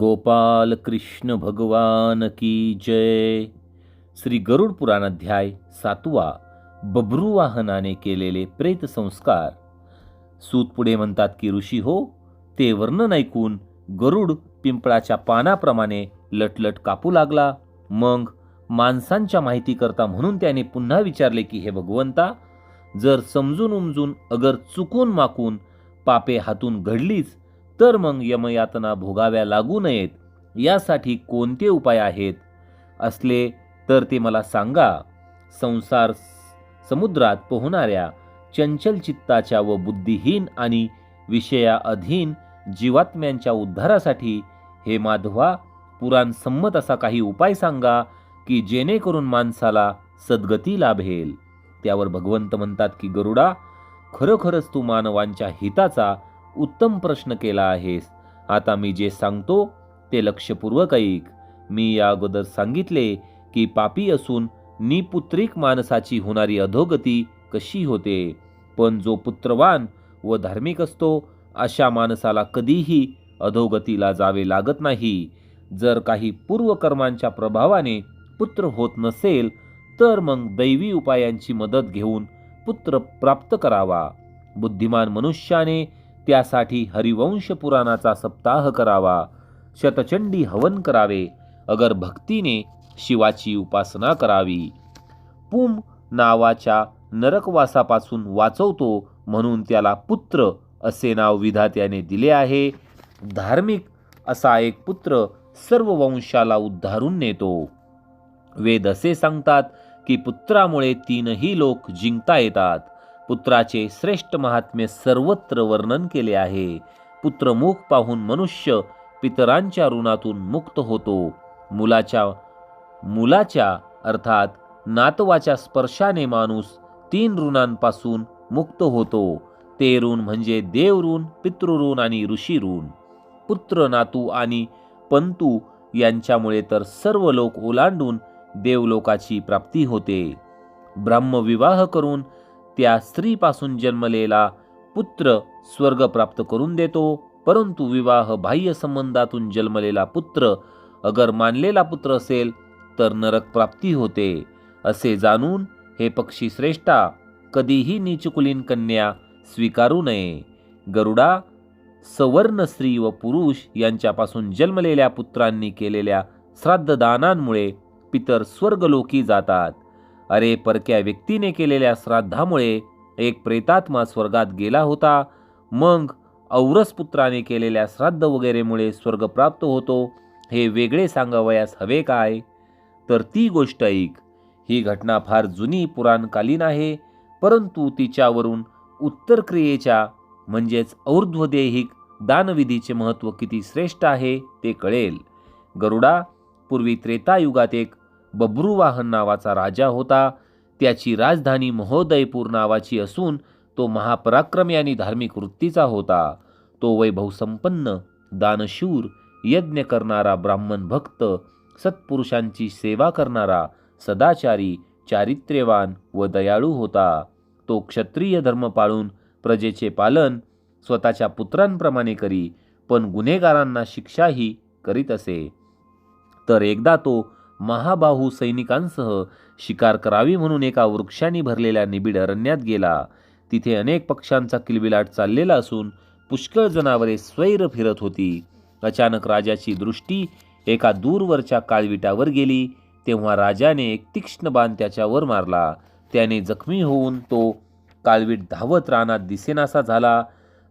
गोपाल कृष्ण भगवान की जय। श्री गरुड पुराणाध्याय सातवा बब्रुवाहनाने केलेले प्रेत संस्कार। सूत पुढे म्हणतात की ऋषी हो ते वर्णन ऐकून गरुड पिंपळाच्या पानाप्रमाणे लटलट कापू लागला. मग माणसांच्या माहिती करता म्हणून त्याने पुन्हा विचारले की हे भगवंता जर समजून उमजून अगर चुकून माकून पापे हातून घडलीच तर मग यमयातना भोगाव्या लागू नयेत. यासाठी कोणते उपाय आहेत? असले तर ते मला सांगा. संसार समुद्रात पोहणाऱ्या चंचल चित्ताच्या व बुद्धिहीन आणि विषयाअधीन जीवात्म्यांच्या उद्धारासाठी हे माधवा पुराण संमत असा काही उपाय सांगा की जेणेकरून माणसाला सद्गती लाभेल. त्यावर भगवंत म्हणतात की गरुडा खरोखरच तू मानवांच्या हिताचा उत्तम प्रश्न केला आहेस. आता मी जे सांगतो ते लक्षपूर्वक ऐक. मी या अगोदर सांगितले की पापी असून निपुत्रिक माणसाची होणारी अधोगती कशी होते? पण जो पुत्रवान व धार्मिक असतो अशा माणसाला कधीही अधोगतीला जावे लागत नाही. जर काही पूर्वकर्मांच्या प्रभावाने पुत्र होत नसेल तर मग दैवी उपायांची मदत घेऊन पुत्र प्राप्त करावा. बुद्धिमान मनुष्याने त्यासाठी हरिवंश पुराणाचा सप्ताह करावा शतचंडी हवन करावे अगर भक्तीने शिवाची उपासना करावी. पुम नावाच्या नरकवासापासून वाचवतो म्हणून त्याला पुत्र असे नाव विधात्याने दिले आहे. धार्मिक असा एक पुत्र सर्व वंशाला उद्धारून नेतो. वेद असे सांगतात की पुत्रामुळे तीनही लोक जिंकता येतात. पुत्राचे श्रेष्ठ महात्म्य सर्वत्र वर्णन केले आहे. पुत्रमुख पाहून मनुष्य पितरांच्या ऋणातून मुक्त होतो. मुलाच्या मुलाच्या अर्थात नातवाच्या स्पर्शाने माणूस तीन ऋणांपासून मुक्त होतो. ते ऋण म्हणजे देव ऋण पितृऋण आणि ऋषी ऋण. पुत्र नातू आणि पंतू यांच्यामुळे तर सर्व लोक ओलांडून देवलोकाची प्राप्ती होते. ब्रह्मविवाह करून त्या स्त्रीपासून जन्मलेला पुत्र स्वर्ग प्राप्त करून देतो परंतु विवाह बाह्य संबंधातून जन्मलेला पुत्र अगर मानलेला पुत्र असेल तर नरक प्राप्ती होते असे जाणून हे पक्षी श्रेष्ठा कधीही नीचकुलीन कन्या स्वीकारू नये. गरुडा सवर्ण स्त्री व पुरुष यांच्यापासून जन्मलेल्या पुत्रांनी केलेल्या श्राद्धदानांमुळे पितर स्वर्गलोकी जातात. अरे परक्या व्यक्तीने केलेल्या श्राद्धामुळे एक प्रेतात्मा स्वर्गात गेला होता. मग औरस पुत्राने केलेल्या श्राद्ध वगैरेमुळे स्वर्ग प्राप्त होतो हे वेगळे सांगावयास हवे काय? तर ती गोष्ट ऐक. ही घटना फार जुनी पुराणकालीन आहे परंतु तिच्यावरून उत्तर क्रियेच्या म्हणजेच और्ध्वदेहिक दानविधीचे महत्त्व किती श्रेष्ठ आहे ते कळेल. गरुडा पूर्वी त्रेतायुगात एक बब्रुवाहन नावाचा राजा होता. त्याची राजधानी महोदयपूर नावाची असून तो महापराक्रमी आणि धार्मिक वृत्तीचा होता. तो वैभवसंपन्न दानशूर यज्ञ करणारा ब्राह्मण भक्त सत्पुरुषांची सेवा करणारा सदाचारी चारित्र्यवान व दयाळू होता. तो क्षत्रिय धर्म पाळून प्रजेचे पालन स्वतःच्या पुत्रांप्रमाणे करी पण गुन्हेगारांना शिक्षाही करीत असे. तर एकदा तो महाबाहू सैनिकांसह शिकार करावी म्हणून एका वृक्षांनी भरलेल्या निबिड अरण्यात गेला. तिथे अनेक पक्ष्यांचा किलबिलाट चाललेला असून पुष्कळ जनावरे स्वैर फिरत होती. अचानक राजाची दृष्टी एका दूरवरच्या काळविटावर गेली. तेव्हा राजाने एक तीक्ष्ण बाण त्याच्यावर मारला. त्याने जखमी होऊन तो काळवीट धावत रानात दिसेनासा झाला.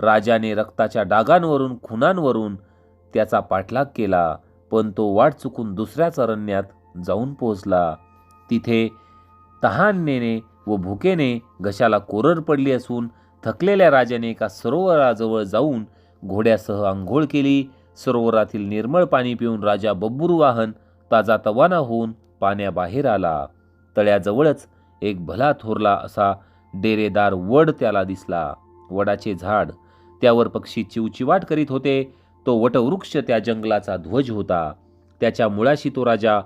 राजाने रक्ताच्या डागांवरून खुनांवरून त्याचा पाठलाग केला. पण तो वाट चुकून दुसऱ्याच अरण्यात जाऊन पोहोचला. तिथे तहाननेने व भुकेने घशाला कोरड पडली असून थकलेल्या राजाने एका सरोवराजवळ जाऊन घोड्यासह आंघोळ केली. सरोवरातील निर्मळ पाणी पिऊन राजा बब्बुरुवाहन ताजा तवाना होऊन पाण्याबाहेर आला. तळ्याजवळच एक भला थोरला असा डेरेदार वड त्याला दिसला. वडाचे झाड त्यावर पक्षी चिवचिवाट करीत होते. तो वटवृक्ष त्या जंगलाचा ध्वज होता. त्याच्या मुळाशी तो राजा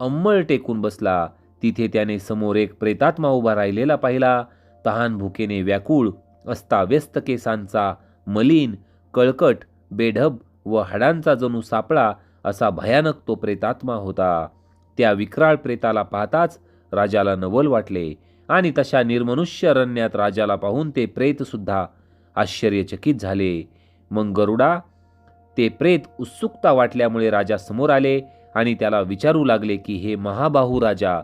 अंमळ टेकून बसला. तिथे त्याने समोर एक प्रेतात्मा उभा राहिलेला पाहिला. तहान भुकेने व्याकुळ अस्ताव्यस्त केसांचा मलिन कळकट बेढब व हाडांचा जणू सापळा असा भयानक तो प्रेतात्मा होता. त्या विक्राळ प्रेताला पाहताच राजाला नवल वाटले आणि तशा निर्मनुष्य रण्यात राजाला पाहून ते प्रेतसुद्धा आश्चर्यचकित झाले. मग गरुडा ते प्रेत उत्सुकता वाटल्यामुळे राजा समोर आले आणि त्याला विचारू लागले की हे महाबाहू राजा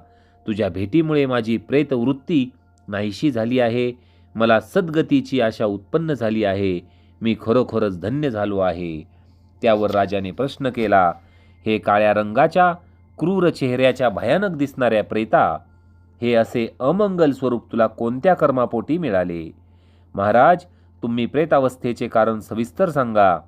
तुझ्या भेटीमुळे माझी प्रेतवृत्ती नाहीशी झाली आहे. मला सद्गतीची आशा उत्पन्न झाली आहे. मी खरोखरच धन्य झालो आहे. त्यावर राजाने प्रश्न केला हे काळ्या रंगाच्या क्रूर चेहऱ्याच्या भयानक दिसणाऱ्या प्रेता हे असे अमंगल स्वरूप तुला कोणत्या कर्मापोटी मिळाले? महाराज तुम्ही प्रेतावस्थेचे कारण सविस्तर सांगा.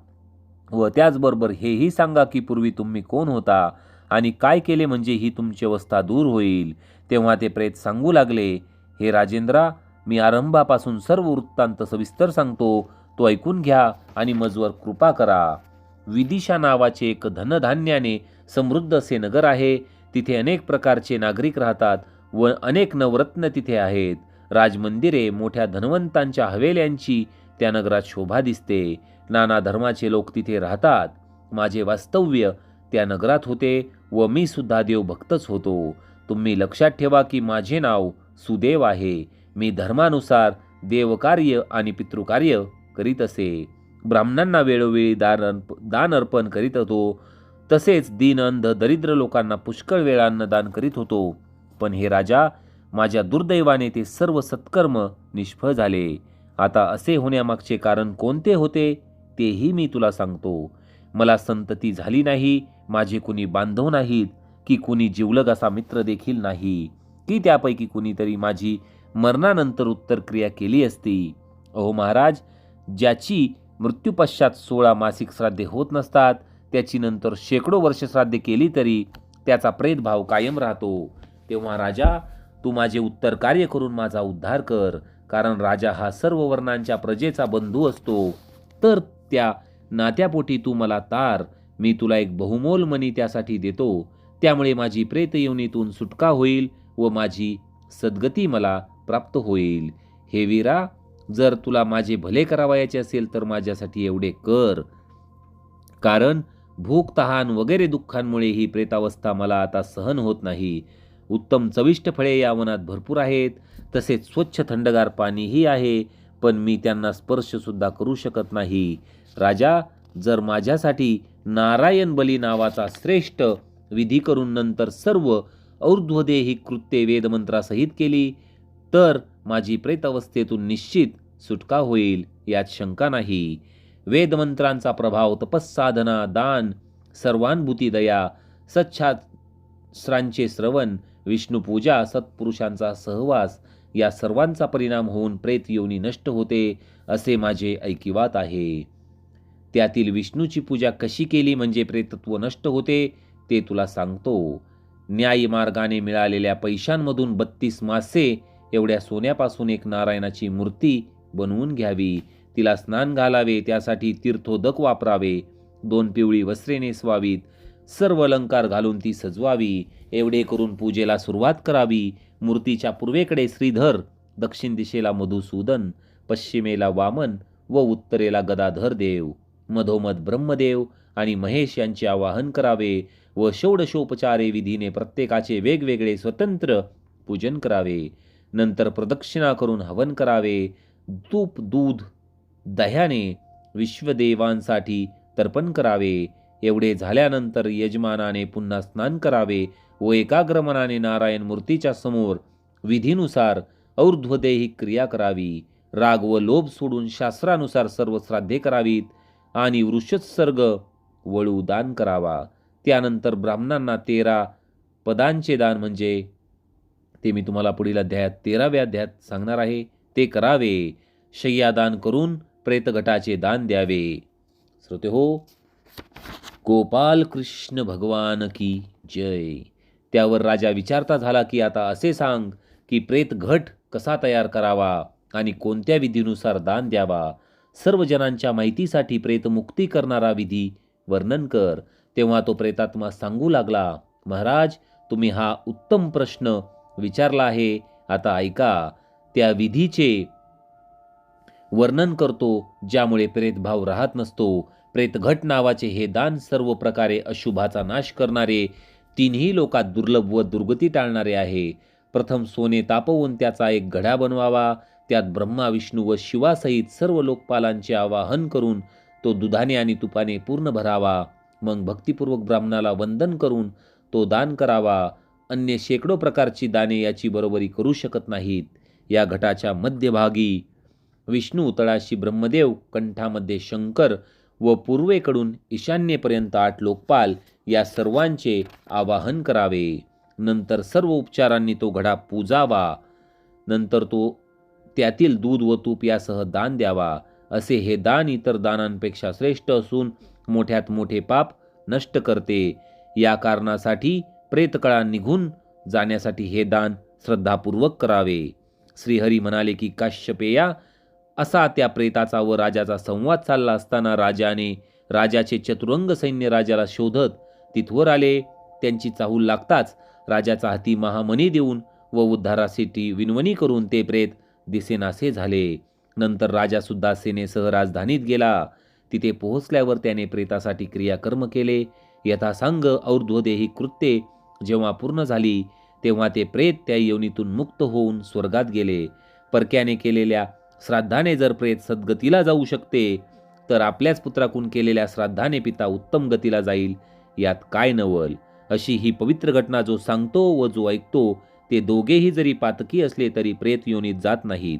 व त्याचबरोबर हेही सांगा की पूर्वी तुम्ही कोण होता आणि काय केले म्हणजे ही तुमची अवस्था दूर होईल? तेव्हा ते प्रेत सांगू लागले हे राजेंद्रा मी आरंभापासून सर्व वृत्तांत सविस्तर सांगतो. तो ऐकून घ्या आणि मजवर कृपा करा. विदिशा नावाचे एक धनधान्याने समृद्ध असे नगर आहे. तिथे अनेक प्रकारचे नागरिक राहतात व अनेक नवरत्न तिथे आहेत. राजमंदिरे मोठ्या धनवंतांच्या हवेल्यांची त्या नगरात शोभा दिसते. नाना धर्माचे लोक तिथे राहतात. माझे वास्तव्य त्या नगरात होते व मी सुद्धा देवभक्तच होतो. तुम्ही लक्षात ठेवा की माझे नाव सुदेव आहे. मी धर्मानुसार देवकार्य आणि पितृकार्य करीत असे. ब्राह्मणांना वेळोवेळी दान अर्प दान अर्पण करीत होतो. तसेच दीन अंध दरिद्र लोकांना पुष्कळ वेळा अन्नदान करीत होतो. पण हे राजा माझ्या दुर्दैवाने ते सर्व सत्कर्म निष्फळ झाले. आता असे होण्यामागचे कारण कोणते होते? तेही मी तुला सांगतो. मला संतती झाली नाही माझे कुणी बांधव नाहीत की कुणी जिवलग असा मित्र देखील नाही. की त्यापैकी कुणीतरी माझी मरणानंतर उत्तर क्रिया केली असती. अहो महाराज ज्याची मृत्यूपश्चात सोळा मासिक श्राद्धे होत नसतात त्याची नंतर शेकडो वर्ष श्राद्धे केली तरी त्याचा प्रेतभाव कायम राहतो. तेव्हा राजा तू माझे उत्तर कार्य करून माझा उद्धार कर कारण राजा हा सर्व वर्णांच्या प्रजेचा बंधू असतो. तर त्या नात्यापोटी तू मला तार. मी तुला एक बहुमोल मनी त्यासाठी देतो. त्यामुळे माझी प्रेतयोनीतून सुटका होईल व माझी सद्गती मला प्राप्त होईल. हे वीरा जर तुला माझे भले करावायचे असेल तर माझ्यासाठी एवढे कर. कारण भूक तहान वगैरे दुःखांमुळे ही प्रेतावस्था मला आता सहन होत नाही. उत्तम चविष्ट फळे या वनात भरपूर आहेत. तसेच स्वच्छ थंडगार पाणीही आहे पण मी त्यांना स्पर्शसुद्धा करू शकत नाही. राजा जर माझ्यासाठी नारायण बली नावाचा श्रेष्ठ विधी करून नंतर सर्व और्ध्वदेही कृत्ये वेदमंत्रासहित केली तर माझी प्रेतावस्थेतून निश्चित सुटका होईल यात शंका नाही. वेदमंत्रांचा प्रभाव तपस्साधना दान सर्वानुभूती दया सच्छास्त्रांचे श्रवण विष्णुपूजा सत्पुरुषांचा सहवास या सर्वांचा परिणाम होऊन प्रेत योनी नष्ट होते असे माझे ऐकिवात आहे. त्यातील विष्णूची पूजा कशी केली म्हणजे प्रेतत्व नष्ट होते ते तुला सांगतो. न्याय मार्गाने मिळालेल्या पैशांमधून बत्तीस मासे एवढ्या सोन्यापासून एक नारायणाची मूर्ती बनवून घ्यावी. तिला स्नान घालावे त्यासाठी तीर्थोदक वापरावे दोन पिवळी वस्त्रे नेसवावीत सर्व अलंकार घालून ती सजवावी एवढे करून पूजेला सुरुवात करावी. मूर्तीच्या पूर्वेकडे श्रीधर दक्षिण दिशेला मधुसूदन पश्चिमेला वामन व उत्तरेला गदाधर देव मधोमध ब्रह्मदेव आणि महेश यांचे आवाहन करावे व षोडशोपचारे विधीने प्रत्येकाचे वेगवेगळे स्वतंत्र पूजन करावे. नंतर प्रदक्षिणा करून हवन करावे. तूप दूध दह्याने विश्वदेवांसाठी तर्पण करावे. एवढे झाल्यानंतर यजमानाने पुन्हा स्नान करावे व एकाग्र मनाने नारायण मूर्तीच्या समोर विधीनुसार और्ध्वदेही क्रिया करावी. राग व लोभ सोडून शास्त्रानुसार सर्व श्राद्धे करावीत. आणि वृषत्सर्ग वळू दान करावा. त्यानंतर ब्राह्मणांना तेरा पदांचे दान म्हणजे ते मी तुम्हाला पुढील अध्यायात तेराव्या अध्यायात सांगणार आहे. ते करावे. शय्यादान करून प्रेतगटाचे दान द्यावे. श्रोते हो गोपाल कृष्ण भगवान की जय. त्यावर राजा विचारता झाला की आता असे सांग की प्रेत घट कसा तयार करावा आणि कोणत्या विधीनुसार दान द्यावा? सर्व जनांच्या माहितीसाठी प्रेतमुक्ती करणारा विधी वर्णन कर. तेव्हा तो प्रेतात्मा सांगू लागला महाराज तुम्ही हा उत्तम प्रश्न विचारला आहे. आता ऐका त्या विधीचे वर्णन करतो ज्यामुळे प्रेतभाव राहत नसतो. प्रेतघट नावाचे हे दान सर्व प्रकारे अशुभाचा नाश करणारे तिन्ही लोकात दुर्लभ व दुर्गती टाळणारे आहे. प्रथम सोने तापवून त्याचा एक घडा बनवावा. त्यात ब्रह्मा विष्णू व शिवासहित सर्व लोकपालांचे आवाहन करून तो दुधाने आणि तुपाने पूर्ण भरावा. मग भक्तिपूर्वक ब्राह्मणाला वंदन करून तो दान करावा. अन्य शेकडो प्रकारची दाने याची बरोबरी करू शकत नाहीत. या घटाच्या मध्यभागी विष्णू तळाशी ब्रह्मदेव कंठामध्ये शंकर व पूर्वेकडून ईशान्येपर्यंत आठ लोकपाल या सर्वांचे आवाहन करावे. नंतर सर्व उपचारांनी तो घडा पूजावा. नंतर तो त्यातील दूध व तूप यासह दान द्यावा असे हे दान इतर दानांपेक्षा श्रेष्ठ असून मोठ्यात मोठे पाप नष्ट करते. या कारणासाठी प्रेतकळा निघून जाण्यासाठी हे दान श्रद्धापूर्वक करावे. श्रीहरी म्हणाले की काश्यपेया असा त्या प्रेताचा व राजाचा संवाद चालला असताना राजाने राजाचे चतुरंग सैन्य राजाला शोधत तिथवर आले. त्यांची चाहूल लागताच राजाचा हाती महामनी देऊन व उद्धारासाठी विनवणी करून ते प्रेत दिसेनासे झाले. नंतर राजासुद्धा सेनेसह राजधानीत गेला. तिथे पोहोचल्यावर त्याने प्रेतासाठी क्रियाकर्म केले. यथासांग और्ध्वदेही कृत्ये जेव्हा पूर्ण झाली तेव्हा ते प्रेत त्या योनीतून मुक्त होऊन स्वर्गात गेले. परक्याने केलेल्या श्राद्धाने जर प्रेत सद्गतीला जाऊ शकते तर आपल्याच पुत्राकून केलेल्या श्राद्धाने पिता उत्तम गतीला जाईल यात काय नवल? अशी ही पवित्र घटना जो सांगतो व जो ऐकतो ते दोघेही जरी पातकी असले तरी प्रेत योनीत जात नाहीत.